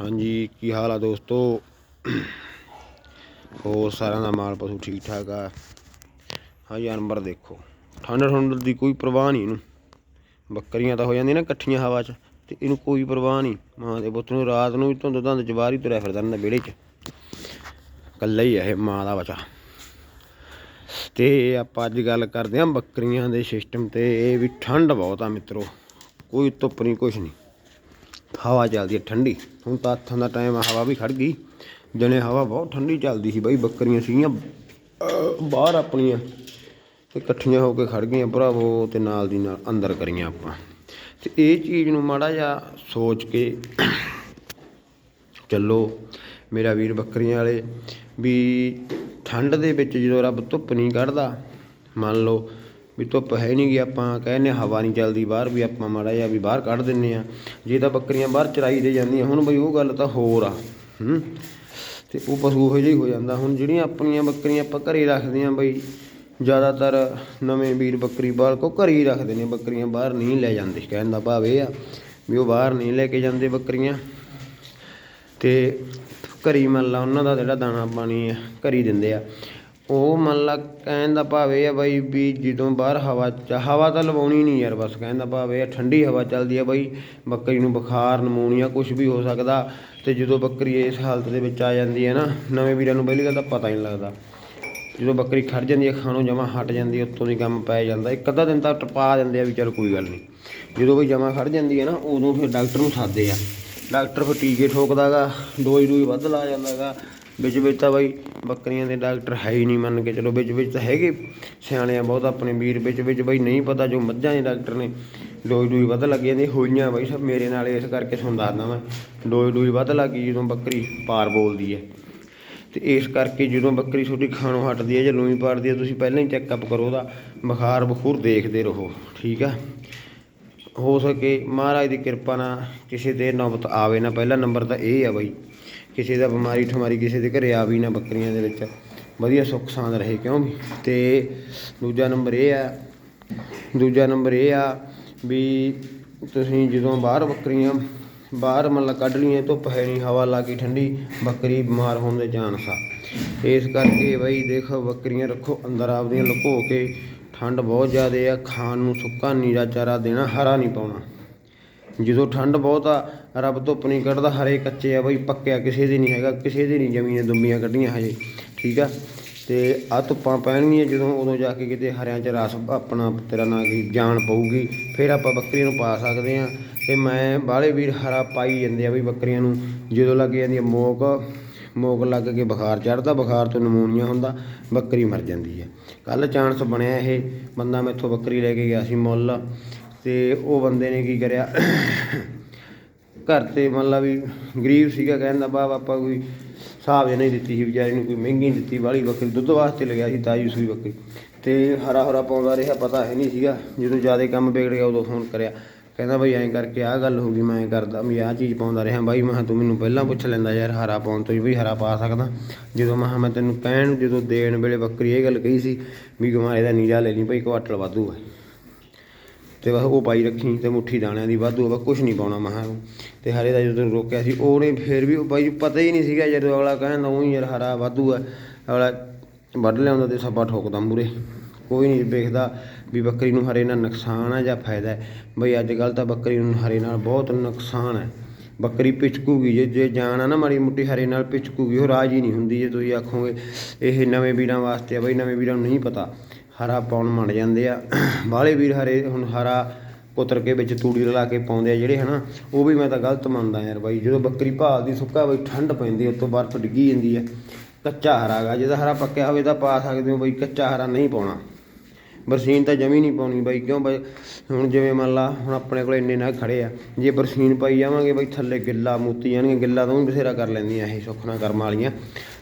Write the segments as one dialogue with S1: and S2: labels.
S1: ਹਾਂਜੀ, ਕੀ ਹਾਲ ਆ ਦੋਸਤੋ? ਹੋਰ ਸਾਰਿਆਂ ਦਾ ਮਾਲ ਪਸ਼ੂ ਠੀਕ ਠਾਕ ਆ। ਹਾਂ ਜਾਨਵਰ ਦੇਖੋ। ਠੰਡ ਠੰਡ ਦੀ ਕੋਈ ਪਰਵਾਹ ਨਹੀਂ ਇਹਨੂੰ। ਬੱਕਰੀਆਂ ਤਾਂ ਹੋ ਜਾਂਦੀਆਂ ਨਾ ਇਕੱਠੀਆਂ ਹਵਾ 'ਚ, ਤੇ ਇਹਨੂੰ ਕੋਈ ਪਰਵਾਹ ਨਹੀਂ। ਮਾਂ ਦੇ ਪੁੱਤ ਨੂੰ ਰਾਤ ਨੂੰ ਵੀ ਧੁੰਦ ਧੁੰਦ ਚ ਹੀ ਤੁਰਿਆ ਫਿਰਦਾ ਰਹਿੰਦਾ ਵਿਹੜੇ 'ਚ। ਕੱਲਾ ਹੀ ਆ ਇਹ ਮਾਂ ਦਾ ਬੱਚਾ। ਤੇ ਆਪਾਂ ਅੱਜ ਗੱਲ ਕਰਦੇ ਆਂ ਬੱਕਰੀਆਂ ਦੇ ਸਿਸਟਮ ਤੇ, ਇਹ ਵੀ ਠੰਡ ਬਹੁਤ ਆ ਮਿੱਤਰੋ। ਕੋਈ ਧੁੱਪ ਨਹੀਂ, ਕੁਛ ਨਹੀਂ। ਹਵਾ ਚੱਲਦੀ ਹੈ ਠੰਡੀ। ਹੁਣ ਤਾਂ ਹੱਥਾਂ ਦਾ ਟਾਈਮ ਆ, ਹਵਾ ਵੀ ਖੜ ਗਈ। ਜਣੇ ਹਵਾ ਬਹੁਤ ਠੰਡੀ ਚੱਲਦੀ ਸੀ ਬਾਈ, ਬੱਕਰੀਆਂ ਸੀਗੀਆਂ ਬਾਹਰ ਆਪਣੀਆਂ। ਤੇ ਇਕੱਠੀਆਂ ਹੋ ਕੇ ਖੜ ਗਈਆਂ ਭਰਾਵੋ ਤੇ ਨਾਲ ਦੀ ਨਾਲ ਅੰਦਰ ਕਰੀਆਂ ਆਪਾਂ। ਤੇ ਇਹ ਚੀਜ਼ ਨੂੰ ਮਾੜਾ ਜਿਹਾ ਸੋਚ ਕੇ ਚੱਲੋ ਮੇਰਾ ਵੀਰ ਬੱਕਰੀਆਂ ਵਾਲੇ, ਵੀ ਠੰਡ ਦੇ ਵਿੱਚ ਜਦੋਂ ਰੱਬ ਧੁੱਪ ਨਹੀਂ ਕੱਢਦਾ, ਮੰਨ ਲਓ ਵੀ ਧੁੱਪ ਹੈ ਨਹੀਂ ਗੀ, ਆਪਾਂ ਕਹਿੰਦੇ ਹਵਾ ਨਹੀਂ ਚੱਲਦੀ ਬਾਹਰ, ਵੀ ਆਪਾਂ ਮਾੜਾ ਜਿਹਾ ਵੀ ਬਾਹਰ ਕੱਢ ਦਿੰਨੇ ਆ ਜੇ ਤਾਂ ਬੱਕਰੀਆਂ ਬਾਹਰ ਚਰਾਈ ਦੇ ਜਾਂਦੀਆਂ ਹੁਣ ਬਈ ਉਹ ਗੱਲ ਤਾਂ ਹੋਰ ਆ, ਹੂੰ। ਤੇ ਉਹ ਪਸ਼ੂ ਉਹੋ ਜਿਹਾ ਹੀ ਹੋ ਜਾਂਦਾ। ਹੁਣ ਜਿਹੜੀਆਂ ਆਪਣੀਆਂ ਬੱਕਰੀਆਂ ਆਪਾਂ ਘਰੇ ਰੱਖਦੇ ਆ ਬਈ, ਜ਼ਿਆਦਾਤਰ ਨਵੇਂ ਵੀਰ ਬੱਕਰੀ ਬਾਲ ਕੋ ਘਰੇ ਹੀ ਰੱਖਦੇ ਨੇ, ਬੱਕਰੀਆਂ ਬਾਹਰ ਨਹੀਂ ਲੈ ਜਾਂਦੇ। ਕਹਿਣ ਦਾ ਭਾਵ ਇਹ ਆ ਵੀ ਉਹ ਬਾਹਰ ਨਹੀਂ ਲੈ ਕੇ ਜਾਂਦੇ ਬੱਕਰੀਆਂ। ਤੇ ਘਰੀ ਮੰਨ ਲਾ ਉਹਨਾਂ ਦਾ ਜਿਹੜਾ ਦਾਣਾ ਪਾਣੀ ਹੈ ਘਰੀ ਦਿੰਦੇ ਆ। ਉਹ ਮੰਨ ਲਾ ਕਹਿਣ ਦਾ ਭਾਵ ਇਹ ਆ ਬਾਈ ਵੀ ਜਦੋਂ ਬਾਹਰ ਹਵਾ ਹਵਾ ਤਾਂ ਲਵਾਉਣੀ ਨਹੀਂ ਯਾਰ ਬਸ ਕਹਿਣ ਦਾ ਭਾਵ ਇਹ ਆ, ਠੰਡੀ ਹਵਾ ਚੱਲਦੀ ਆ ਬਾਈ, ਬੱਕਰੀ ਨੂੰ ਬੁਖਾਰ, ਨਮੂਨੀਆ ਕੁਝ ਵੀ ਹੋ ਸਕਦਾ ਤੇ ਜਦੋਂ ਬੱਕਰੀ ਇਸ ਹਾਲਤ ਦੇ ਵਿੱਚ ਆ ਜਾਂਦੀ ਹੈ ਨਾ, ਨਵੇਂ ਵੀਰਾਂ ਨੂੰ ਪਹਿਲੀ ਗੱਲ ਤਾਂ ਪਤਾ ਹੀ ਨਹੀਂ ਲੱਗਦਾ। ਜਦੋਂ ਬੱਕਰੀ ਖੜ ਜਾਂਦੀ ਹੈ, ਖਾਣੋਂ ਜਮਾ ਹਟ ਜਾਂਦੀ ਉੱਤੋਂ ਦੀ ਕੰਮ ਪੈ ਜਾਂਦਾ, ਇੱਕ ਅੱਧਾ ਦਿਨ ਤਾਂ ਟਪਾ ਦਿੰਦੇ ਆ ਵੀ ਚਲ ਕੋਈ ਗੱਲ ਨਹੀਂ। ਜਦੋਂ ਬਈ ਜਮਾ ਖੜ ਜਾਂਦੀ ਹੈ ਨਾ, ਉਦੋਂ ਫਿਰ ਡਾਕਟਰ ਨੂੰ ਸਾਦੇ ਆ। ਡਾਕਟਰ ਫਿਰ ਟੀਕੇ ਠੋਕਦਾਗਾ ਡੋਜ਼ ਡੂਈ ਵੱਧ ਲਾ ਜਾਂਦਾਗਾ ਵਿੱਚ ਵਿੱਚ ਤਾਂ ਬਾਈ ਬੱਕਰੀਆਂ ਦੇ ਡਾਕਟਰ ਹੈ ਹੀ ਨਹੀਂ ਮੰਨ ਕੇ ਚਲੋ ਵਿੱਚ ਵਿੱਚ ਤਾਂ ਹੈਗੇ। ਸਿਆਣੇ ਆ ਬਹੁਤ ਆਪਣੇ ਵੀਰ ਵਿੱਚ ਵਿੱਚ ਬਈ ਨਹੀਂ ਪਤਾ ਜੋ ਮੱਝਾਂ ਦੇ ਡਾਕਟਰ ਨੇ। ਡੋਈ ਡੋਈ ਵੱਧ ਲੱਗ ਜਾਂਦੀ ਹੋਈਆਂ ਬਾਈ ਸਭ ਮੇਰੇ ਨਾਲ ਇਸ ਕਰਕੇ ਤੁਹਾਨੂੰ ਦੱਸਦਾ ਮੈਂ ਡੋਈ ਡੂਈ ਵੱਧ ਲੱਗ ਗਈ ਜਦੋਂ ਬੱਕਰੀ ਪਾਰ ਬੋਲਦੀ ਹੈ। ਤੇ ਇਸ ਕਰਕੇ ਜਦੋਂ ਬੱਕਰੀ ਤੁਹਾਡੀ ਖਾਣੋਂ ਹਟਦੀ ਹੈ ਜਾਂ ਲੂਈ ਪਾੜਦੀ ਹੈ, ਤੁਸੀਂ ਪਹਿਲਾਂ ਹੀ ਚੈੱਕਅਪ ਕਰੋ ਉਹਦਾ। ਬੁਖਾਰ ਬਖੂਰ ਦੇਖਦੇ ਰਹੋ, ਠੀਕ ਆ? ਹੋ ਸਕੇ ਮਹਾਰਾਜ ਦੀ ਕਿਰਪਾ ਨਾਲ ਕਿਸੇ ਦੇ ਨੌਬਤ ਆਵੇ ਨਾ, ਪਹਿਲਾ ਨੰਬਰ ਤਾਂ ਇਹ ਆ ਬਾਈ। ਕਿਸੇ ਦਾ ਬਿਮਾਰੀ ਠਮਾਰੀ ਕਿਸੇ ਦੇ ਘਰੇ ਵੀ ਨਾ ਬੱਕਰੀਆਂ ਦੇ ਵਿੱਚ, ਵਧੀਆ ਸੁੱਖ ਸਾਂਦ ਰਹੇ ਕਿਉਂਕਿ ਵੀ? ਤੇ ਦੂਜਾ ਨੰਬਰ ਇਹ ਆ, ਦੂਜਾ ਨੰਬਰ ਇਹ ਆ ਵੀ ਤੁਸੀਂ ਜਦੋਂ ਬਾਹਰ ਬੱਕਰੀਆਂ, ਬਾਹਰ ਮਤਲਬ ਕੱਢ ਲਈਆਂ, ਧੁੱਪ ਹੈ ਨਹੀਂ, ਹਵਾ ਲੱਗੀ ਠੰਡੀ, ਬੱਕਰੀ ਬਿਮਾਰ ਹੋਣ ਦੇ ਚਾਂਸ ਆ। ਇਸ ਕਰਕੇ ਬਈ ਦੇਖੋ, ਬੱਕਰੀਆਂ ਰੱਖੋ ਅੰਦਰ ਆਪਦੀਆਂ ਲੁਕੋ ਕੇ, ਠੰਡ ਬਹੁਤ ਜ਼ਿਆਦਾ ਆ, ਖਾਣ ਨੂੰ ਸੁੱਕਾ ਨੀਰਾ ਚਾਰਾ ਦੇਣਾ, ਹਰਾ ਨਹੀਂ ਪਾਉਣਾ। ਜਦੋਂ ਠੰਡ ਬਹੁਤ ਆ, ਰੱਬ ਧੁੱਪ ਨਹੀਂ ਕੱਢਦਾ, ਹਰੇ ਕੱਚੇ ਆ ਬਈ, ਪੱਕਿਆ ਕਿਸੇ ਦੇ ਨਹੀਂ ਹੈਗਾ, ਕਿਸੇ ਦੀ ਨਹੀਂ ਜ਼ਮੀਨ ਦੁੰਬੀਆਂ ਕੱਢੀਆਂ ਹਜੇ, ਠੀਕ ਆ? ਤੇ ਆ ਧੁੱਪਾਂ ਪੈਣਗੀਆਂ ਜਦੋਂ ਉਦੋਂ ਜਾ ਕੇ ਕਿਤੇ ਹਰਿਆਂ 'ਚ ਰਸ ਆਪਣਾ ਤੇਰਾ ਨਾਂ ਕੀ, ਜਾਨ ਪਊਗੀ, ਫਿਰ ਆਪਾਂ ਬੱਕਰੀ ਨੂੰ ਪਾ ਸਕਦੇ ਆ। ਤੇ ਮੈਂ ਬਾਹਲੇ ਵੀਰ ਹਰਾ ਪਾਈ ਜਾਂਦੇ ਆ ਬਈ ਬੱਕਰੀਆਂ ਨੂੰ, ਜਦੋਂ ਲੱਗ ਜਾਂਦੀ ਆ ਮੋਕ ਮੋਕ ਲੱਗ ਕੇ ਬੁਖਾਰ ਚੜਦਾ ਬੁਖਾਰ ਤੋਂ ਨਮੂਨੀਆ ਹੁੰਦਾ, ਬੱਕਰੀ ਮਰ ਜਾਂਦੀ ਹੈ ਕੱਲ ਚਾਂਸ ਬਣਿਆ ਇਹ, ਬੰਦਾ ਮੈਥੋਂ ਬੱਕਰੀ ਲੈ ਕੇ ਗਿਆ ਸੀ ਮੁੱਲ ਤੇ ਉਹ ਬੰਦੇ ਨੇ ਕੀ ਕਰਿਆ? ਘਰ ਤੇ ਮੰਨ ਲਾ ਵੀ ਗਰੀਬ ਸੀਗਾ ਕਹਿੰਦਾ ਬਾਬ ਆਪਾਂ ਕੋਈ ਹਿਸਾਬ ਨਹੀਂ ਦਿੱਤੀ ਸੀ, ਵਿਚਾਰੇ ਨੂੰ ਕੋਈ ਮਹਿੰਗੀ ਨਹੀਂ ਦਿੱਤੀ, ਵਾਲੀ ਬੱਕਰੀ ਦੁੱਧ ਵਾਸਤੇ ਲਗਿਆ ਸੀ, ਤਾਜੀ ਸੂਈ ਬੱਕਰੀ ਤੇ ਹਰਾ ਹਰਾ ਪਾਉਂਦਾ ਰਿਹਾ, ਪਤਾ ਹੈ ਨਹੀਂ ਸੀਗਾ, ਜਦੋਂ ਜ਼ਿਆਦਾ ਕੰਮ ਵਿਗੜ ਗਿਆ, ਉਦੋਂ ਫੋਨ ਕਰਿਆ। ਕਹਿੰਦਾ ਬਈ ਐਂ ਕਰਕੇ ਆਹ ਗੱਲ ਹੋ ਗਈ, ਮੈਂ ਐਂ ਕਰਦਾ ਵੀ ਆਹ ਚੀਜ਼ ਪਾਉਂਦਾ ਰਿਹਾ, ਬਾਈ ਮੈਂ ਕਿਹਾ ਤੂੰ ਮੈਨੂੰ ਪਹਿਲਾਂ ਪੁੱਛ ਲੈਂਦਾ ਯਾਰ, ਹਰਾ ਪਾਉਣ ਤੋਂ ਵੀ ਹਰਾ ਪਾ ਸਕਦਾ। ਜਦੋਂ ਮੈਂ ਮੈਂ ਤੈਨੂੰ ਕਹਿਣ, ਜਦੋਂ ਦੇਣ ਵੇਲੇ ਬੱਕਰੀ ਇਹ ਗੱਲ ਕਹੀ ਸੀ, ਵੀ ਗਮਾਰੇ ਦਾ ਨੀਰਾ ਲੈ ਲਈ ਭਾਈ ਕੁਆਟਲ ਵਾਧੂ ਹੈ ਤੇ ਬਸ ਉਹ ਪਾਈ ਰੱਖੀ ਤੇ ਮੁੱਠੀ ਦਾਣਿਆਂ ਦੀ, ਵਾਧੂ ਆ, ਬਸ ਕੁਝ ਨਹੀਂ ਪਾਉਣਾ ਮਹਾਂ ਤੇ ਹਰੇ ਦਾ ਜਦੋਂ ਰੋਕਿਆ ਸੀ, ਉਹਨੇ ਫੇਰ ਵੀ ਉਹ ਬਾਈ ਪਤਾ ਹੀ ਨਹੀਂ ਸੀਗਾ ਜਦੋਂ ਅਗਲਾ ਕਹਿੰਦਾ ਉਹ ਯਾਰ ਹਰਾ ਵਾਧੂ ਆ। ਅਗਲਾ ਵੱਢ ਲਿਆਉਂਦਾ ਤੇ ਸੱਬਾ ਠੋਕਦਾ ਮੂਰੇ ਕੋਈ ਨਹੀਂ ਵੇਖਦਾ ਵੀ ਬੱਕਰੀ ਨੂੰ ਹਰੇ ਨਾਲ ਨੁਕਸਾਨ ਆ ਜਾਂ ਫਾਇਦਾ ਹੈ। ਬਈ ਅੱਜ ਕੱਲ ਤਾਂ ਬੱਕਰੀ ਨੂੰ ਹਰੇ ਨਾਲ ਬਹੁਤ ਨੁਕਸਾਨ ਹੈ। ਬੱਕਰੀ ਪਿਚਕੂਗੀ, ਜੇ ਜੇ ਜਾਣਾ ਨਾ ਮਾੜੀ ਮੁੱਟੀ ਹਰੇ ਨਾਲ ਪਿਚਕੂਗੀ, ਉਹ ਰਾਜ ਹੀ ਨਹੀਂ ਹੁੰਦੀ ਜੇ ਤੁਸੀਂ ਆਖੋਗੇ, ਇਹ ਨਵੇਂ ਵੀਰਾਂ ਵਾਸਤੇ ਆ, ਬਈ ਨਵੇਂ ਵੀਰਾਂ ਨੂੰ ਨਹੀਂ ਪਤਾ। ਹਰਾ ਪਾਉਣ ਮੰਡ ਜਾਂਦੇ ਆ। ਬਾਹਲੇ ਵੀਰ ਹਰੇ ਹੁਣ ਹਰਾ ਕੁਤਰ ਕੇ ਵਿੱਚ ਤੂੜੀ ਰਲਾ ਕੇ ਪਾਉਂਦੇ ਆ ਜਿਹੜੇ, ਹਨਾ, ਉਹ ਵੀ ਮੈਂ ਤਾਂ ਗਲਤ ਮੰਨਦਾ ਯਾਰ ਬਾਈ। ਜਦੋਂ ਬੱਕਰੀ ਭਾਲਦੀ, ਸੁੱਕਾ ਬਈ ਠੰਡ ਪੈਂਦੀ ਉੱਤੋਂ ਬਰਫ਼ ਡਿੱਗੀ ਜਾਂਦੀ ਹੈ ਕੱਚਾ ਹਰਾ ਗਾ ਜਿਹਦਾ ਹਰਾ ਪੱਕਿਆ ਹੋਵੇ ਤਾਂ ਪਾ ਸਕਦੇ ਹੋ ਬਈ, ਕੱਚਾ ਹਰਾ ਨਹੀਂ ਪਾਉਣਾ। ਬਰਸੀਨ ਤਾਂ ਜਮੀ ਨਹੀਂ ਪਾਉਣੀ ਬਾਈ, ਕਿਉਂ ਬਾਈ? ਹੁਣ ਜਿਵੇਂ ਮੰਨ ਲਾ, ਹੁਣ ਆਪਣੇ ਕੋਲ ਇੰਨੇ ਨਾ ਖੜੇ ਆ। ਜੇ ਬਰਸੀਨ ਪਾਈ ਜਾਵਾਂਗੇ ਬਾਈ, ਥੱਲੇ ਗਿੱਲਾ ਮੂਤੀ ਜਾਣਗੇ, ਗਿੱਲਾ ਤਾਂ ਉਹ ਬਥੇਰਾ ਕਰ ਲੈਂਦੀਆਂ ਇਹ ਸੁੱਖਣਾ ਕਰਮ ਵਾਲੀਆਂ।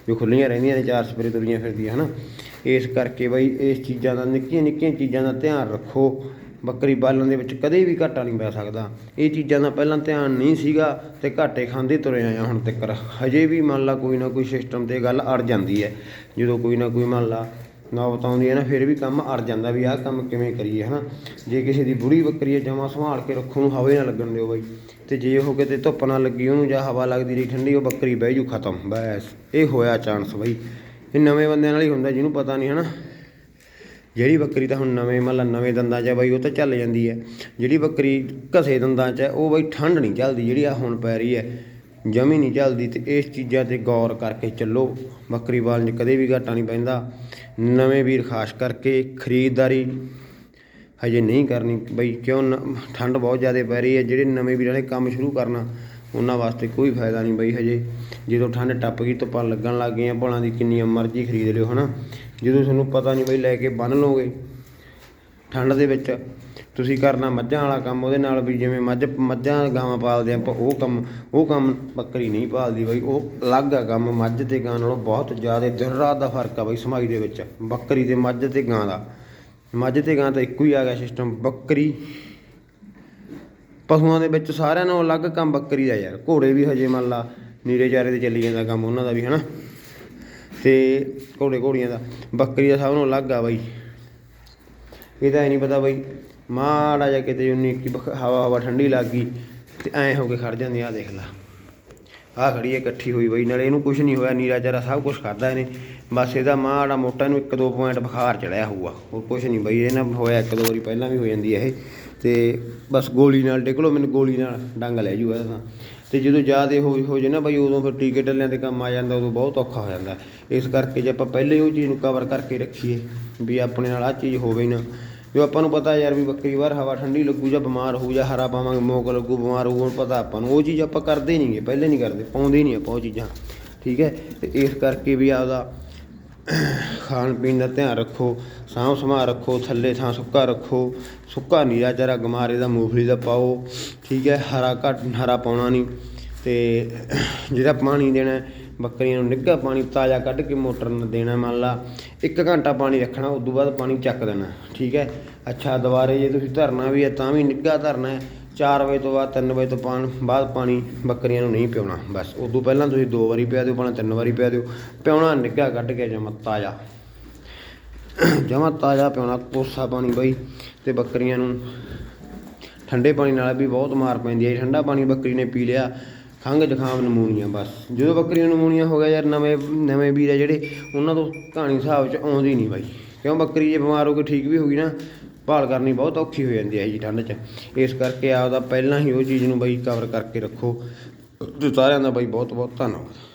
S1: ਜੋ ਖੁੱਲੀਆਂ ਰਹਿੰਦੀਆਂ ਨੇ, ਚਾਰ ਸਪਰੇ ਤੁਰੀਆਂ ਫਿਰਦੀਆਂ, ਹਨਾ। ਇਸ ਕਰਕੇ ਬਈ ਇਸ ਚੀਜ਼ਾਂ ਦਾ ਨਿੱਕੀਆਂ ਨਿੱਕੀਆਂ ਚੀਜ਼ਾਂ ਦਾ ਧਿਆਨ ਰੱਖੋ। ਬੱਕਰੀ ਪਾਲਣ ਦੇ ਵਿੱਚ ਕਦੇ ਵੀ ਘਾਟਾ ਨਹੀਂ ਪੈ ਸਕਦਾ। ਇਹ ਚੀਜ਼ਾਂ ਦਾ ਪਹਿਲਾਂ ਧਿਆਨ ਨਹੀਂ ਸੀਗਾ ਤੇ ਘਾਟੇ ਖਾਂਦੇ ਤੁਰੇ ਆਇਆ ਹੁਣ ਤੱਕ ਹਜੇ ਵੀ ਮੰਨ ਲਾ ਕੋਈ ਨਾ ਕੋਈ ਸਿਸਟਮ ਤੇ ਗੱਲ ਅੜ ਜਾਂਦੀ ਹੈ। ਜਦੋਂ ਕੋਈ ਨਾ ਕੋਈ ਮੰਨ ਲਾ ਨੌਬਤ ਆਉਂਦੀ ਹੈ ਨਾ, ਫਿਰ ਵੀ ਕੰਮ ਅੜ ਜਾਂਦਾ ਵੀ ਆਹ ਕੰਮ ਕਿਵੇਂ ਕਰੀਏ, ਹਨਾ? ਜੇ ਕਿਸੇ ਦੀ ਬੁਰੀ ਬੱਕਰੀ ਹੈ, ਜਮਾ ਸੰਭਾਲ ਕੇ ਰੱਖੋ ਨੂੰ ਹਵੇ ਨਾ ਲੱਗਣ ਦਿਓ ਬਾਈ। ਤੇ ਜੇ ਉਹ ਕਿਤੇ ਧੁੱਪ ਨਾ ਲੱਗੀ ਉਹਨੂੰ ਜਾਂ ਹਵਾ ਲੱਗਦੀ ਰਹੀ ਠੰਡੀ, ਉਹ ਬੱਕਰੀ ਬਹਿ ਜੂ ਖਤਮ, ਬਸ। ਇਹ ਹੋਇਆ ਚਾਂਸ ਬਈ। ਇਹ ਨਵੇਂ ਬੰਦਿਆਂ ਨਾਲ ਹੀ ਹੁੰਦਾ, ਜਿਹਨੂੰ ਪਤਾ ਨਹੀਂ ਹਨਾ। ਜਿਹੜੀ ਬੱਕਰੀ ਤਾਂ ਹੁਣ ਨਵੇਂ ਮਤਲਬ ਨਵੇਂ ਦੰਦਾਂ 'ਚ ਹੈ ਬਾਈ, ਉਹ ਤਾਂ ਚੱਲ ਜਾਂਦੀ ਹੈ ਜਿਹੜੀ ਬੱਕਰੀ ਘਸੇ ਦੰਦਾਂ 'ਚ ਹੈ ਉਹ ਬਾਈ ਠੰਡ ਨਹੀਂ ਚੱਲਦੀ, ਜਿਹੜੀ ਆ ਹੁਣ ਪੈ ਰਹੀ ਹੈ ਜਮੀ ਨਹੀਂ ਚੱਲਦੀ। ਤੇ ਇਸ ਚੀਜ਼ਾਂ ਤੇ ਗੌਰ ਕਰਕੇ ਚੱਲੋ, ਬੱਕਰੀ ਪਾਲਣ 'ਚ ਕਦੇ ਵੀ ਘਾਟਾ ਨਹੀਂ ਪੈਂਦਾ। ਨਵੇਂ ਵੀਰ ਖਾਸ ਕਰਕੇ ਖਰੀਦਦਾਰੀ ਹਜੇ ਨਹੀਂ ਕਰਨੀ। ਬਈ ਕਿਉਂ ਨ- ਠੰਡ ਬਹੁਤ ਜ਼ਿਆਦਾ ਪੈ ਰਹੀ ਹੈ ਜਿਹੜੇ ਨਵੇਂ ਵੀਰਾਂ ਨੇ ਕੰਮ ਸ਼ੁਰੂ ਕਰਨਾ ਉਹਨਾਂ ਵਾਸਤੇ ਕੋਈ ਫਾਇਦਾ ਨਹੀਂ ਬਈ ਹਜੇ। ਜਦੋਂ ਠੰਡ ਟੱਪ ਗਈ, ਧੁੱਪਾਂ ਲੱਗਣ ਲੱਗ ਗਈਆਂ, ਭਲਾਂ ਦੀ ਕਿੰਨੀਆਂ ਮਰਜ਼ੀ ਖਰੀਦ ਲਿਓ, ਹਨਾ? ਜਦੋਂ ਤੁਹਾਨੂੰ ਪਤਾ ਨਹੀਂ ਬਈ ਲੈ ਕੇ ਬੰਨ ਲਓਗੇ ਠੰਡ ਦੇ ਵਿੱਚ, ਤੁਸੀਂ ਕਰਨਾ ਮੱਝਾਂ ਵਾਲਾ ਕੰਮ, ਉਹਦੇ ਨਾਲ ਵੀ ਜਿਵੇਂ ਮੱਝ, ਮੱਝਾਂ ਗਾਵਾਂ ਪਾਲਦੇ ਆਪਾਂ, ਉਹ ਕੰਮ ਉਹ ਕੰਮ ਬੱਕਰੀ ਨਹੀਂ ਪਾਲਦੀ ਬਈ, ਉਹ ਅਲੱਗ ਆ ਕੰਮ, ਮੱਝ ਤੇ ਗਾਂ ਨਾਲੋਂ ਬਹੁਤ ਜ਼ਿਆਦਾ ਦਿਨ ਰਾਤ ਦਾ ਫ਼ਰਕ ਆ ਬਈ ਸਮਾਈ ਦੇ ਵਿੱਚ। ਬੱਕਰੀ ਤੇ ਮੱਝ ਤੇ ਗਾਂ ਦਾ। ਮੱਝ ਤੇ ਗਾਂ ਤਾਂ ਇੱਕੋ ਹੀ ਆ ਗਿਆ ਸਿਸਟਮ ਬੱਕਰੀ ਪਸ਼ੂਆਂ ਦੇ ਵਿੱਚ ਸਾਰਿਆਂ ਨਾਲੋਂ ਅਲੱਗ ਕੰਮ ਬੱਕਰੀ ਦਾ ਯਾਰ, ਘੋੜੇ ਵੀ ਹਜੇ ਮੰਨ ਲਾ ਨੀਰੇ ਚਾਰੇ ਤੇ ਚੱਲੀ ਜਾਂਦਾ ਕੰਮ, ਉਹਨਾਂ ਦਾ ਵੀ ਹਨਾ। ਤੇ ਘੋੜੇ ਘੋੜੀਆਂ ਦਾ, ਬੱਕਰੀ ਦਾ ਸਭ ਨੂੰ ਅਲੱਗ ਆ ਬਾਈ। ਇਹਦਾ ਇਹ ਨਹੀਂ ਪਤਾ ਬਾਈ, ਮਾੜਾ ਜਿਹਾ ਕਿਤੇ ਉਨੀ ਕੀ ਹਵਾ ਹਵਾ ਠੰਡੀ ਲੱਗ ਗਈ ਤੇ ਐਂ ਹੋ ਕੇ ਖੜ ਜਾਂਦੀ ਆ ਦੇਖ ਲਾ। ਆ ਖੜੀ ਹੈ ਇਕੱਠੀ ਹੋਈ ਬਈ, ਨਾਲੇ ਇਹਨੂੰ ਕੁਝ ਨਹੀਂ ਹੋਇਆ, ਨੀਰਾ ਚਾਰਾ ਸਭ ਕੁਝ ਖਾਦਾ ਇਹਨੇ। ਬਸ ਇਹਦਾ ਮਾੜਾ ਮੋਟਾ ਇਹਨੂੰ ਇੱਕ ਦੋ ਪੁਆਇੰਟ ਬੁਖਾਰ ਚੜਿਆ ਹੋਊਗਾ, ਹੋਰ ਕੁਝ ਨਹੀਂ ਬਈ ਇਹਨਾਂ ਹੋਇਆ ਇੱਕ ਦੋ ਵਾਰੀ, ਪਹਿਲਾਂ ਵੀ ਹੋ ਜਾਂਦੀ ਹੈ ਇਹ। ਤੇ ਬਸ ਗੋਲੀ ਨਾਲ ਡਿੱਗ ਲਓ, ਮੈਨੂੰ ਗੋਲੀ ਨਾਲ ਡੰਗ ਲੈ ਜੂਗਾ ਇਹਦਾ। ਤਾਂ ਤੇ ਜਦੋਂ ਜ਼ਿਆਦਾ ਹੋ ਹੋ ਜੇ ਨਾ ਬਈ ਉਦੋਂ ਫਿਰ ਟੀਕੇ ਟੱਲਿਆਂ ਤੇ ਕੰਮ ਆ ਜਾਂਦਾ, ਉਦੋਂ ਬਹੁਤ ਔਖਾ ਹੋ ਜਾਂਦਾ। ਇਸ ਕਰਕੇ ਜੇ ਆਪਾਂ ਪਹਿਲੇ ਉਹ ਚੀਜ਼ ਨੂੰ ਕਵਰ ਕਰਕੇ ਰੱਖੀਏ, ਵੀ ਆਪਣੇ ਨਾਲ ਆ ਚੀਜ਼ ਹੋਵੇ ਹੀ ਨਾ, ਜੋ ਆਪਾਂ ਨੂੰ ਪਤਾ ਯਾਰ ਵੀ ਬੱਕਰੀ ਵਾਰ ਹਵਾ ਠੰਡੀ ਲੱਗੂ ਜਾਂ ਬਿਮਾਰ ਹੋਊ ਜਾਂ ਹਰਾ ਪਾਵਾਂਗੇ, ਮੋਕ ਲੱਗੂ, ਬਿਮਾਰ ਹੋਊ, ਹੁਣ ਪਤਾ ਆਪਾਂ ਨੂੰ, ਉਹ ਚੀਜ਼ ਆਪਾਂ ਕਰਦੇ ਨਹੀਂਗੇ ਪਹਿਲੇ ਨਹੀਂ ਕਰਦੇ, ਪਾਉਂਦੇ ਨਹੀਂ ਆਪਾਂ ਉਹ ਚੀਜ਼ਾਂ। ਠੀਕ ਹੈ? ਤੇ ਇਸ ਕਰਕੇ ਵੀ ਆਪਦਾ ਖਾਣ ਪੀਣ ਦਾ ਧਿਆਨ ਰੱਖੋ, ਸਾਂਭ ਸੰਭਾਲ ਰੱਖੋ, ਥੱਲੇ ਥਾਂ ਸੁੱਕਾ ਰੱਖੋ। ਸੁੱਕਾ ਨੀਰਾ ਚਾਰਾ ਗਮਾਰੇ ਦਾ ਮੂੰਗਫਲੀ ਦਾ ਪਾਓ, ਠੀਕ ਹੈ, ਹਰਾ ਘੱਟ, ਹਰਾ ਪਾਉਣਾ ਨਹੀਂ। ਤੇ ਜਿਹੜਾ ਪਾਣੀ ਦੇਣਾ ਬੱਕਰੀਆਂ ਨੂੰ ਨਿੱਘਾ ਪਾਣੀ, ਤਾਜ਼ਾ ਕੱਢ ਕੇ ਮੋਟਰ ਨੂੰ ਦੇਣਾ ਮੰਨ ਲਾ, ਇੱਕ ਘੰਟਾ ਪਾਣੀ ਰੱਖਣਾ ਉਸ ਤੋਂ ਬਾਅਦ ਪਾਣੀ ਚੱਕ ਦੇਣਾ, ਠੀਕ ਹੈ। ਅੱਛਾ, ਦੁਬਾਰੇ ਜੇ ਤੁਸੀਂ ਧਰਨਾ ਵੀ ਹੈ, ਤਾਂ ਵੀ ਨਿੱਘਾ ਧਰਨਾ ਹੈ 4 ਵਜੇ ਤੋਂ ਬਾਅਦ 3 ਵਜੇ ਤੋਂ ਪਾਣ, ਬਾਅਦ ਪਾਣੀ ਬੱਕਰੀਆਂ ਨੂੰ ਨਹੀਂ ਪਿਉਣਾ। ਬਸ, ਉਦੋਂ ਪਹਿਲਾਂ ਤੁਸੀਂ ਦੋ ਵਾਰੀ ਪਿਆ ਦਿਓ, ਭਾਵੇਂ ਤਿੰਨ ਵਾਰੀ ਪਿਆ ਦਿਓ। ਪਿਉਣਾ ਨਿੱਘਾ ਕੱਢ ਕੇ ਜਮਾ ਤਾਜ਼ਾ। ਜਮਾ ਤਾਜ਼ਾ ਪਿਉਣਾ, ਕੋਸਾ ਪਾਣੀ ਬਈ, ਤੇ ਬੱਕਰੀਆਂ ਨੂੰ ਠੰਡੇ ਪਾਣੀ ਨਾਲ ਵੀ ਬਹੁਤ ਮਾਰ ਪੈਂਦੀ ਹੈ। ਠੰਡਾ ਪਾਣੀ ਬੱਕਰੀ ਨੇ ਪੀ ਲਿਆ, ਖੰਘ ਜ਼ੁਕਾਮ ਨਮੂਨੀਆ, ਬਸ। ਜਦੋਂ ਬੱਕਰੀਆਂ ਨੂੰ ਨਮੂਨੀਆ ਹੋ ਗਿਆ ਯਾਰ, ਨਵੇਂ ਨਵੇਂ ਵੀਰ ਆ ਜਿਹੜੇ, ਉਹਨਾਂ ਤੋਂ ਕਹਾਣੀ ਹਿਸਾਬ 'ਚ ਆਉਂਦੀ ਨਹੀਂ ਬਾਈ। ਕਿਉਂ? ਬੱਕਰੀ ਜੇ ਬਿਮਾਰ ਹੋ ਕੇ ਠੀਕ ਵੀ ਹੋ ਗਈ ਨਾ ਭਾਲ ਕਰਨੀ ਬਹੁਤ ਔਖੀ ਹੋ ਜਾਂਦੀ ਹੈ ਜੀ ਠੰਡ 'ਚ। ਇਸ ਕਰਕੇ ਆਪਦਾ ਪਹਿਲਾਂ ਹੀ ਉਹ ਚੀਜ਼ ਨੂੰ ਬਈ ਕਵਰ ਕਰਕੇ ਰੱਖੋ। ਸਾਰਿਆਂ ਦਾ ਬਾਈ ਬਹੁਤ ਬਹੁਤ ਧੰਨਵਾਦ।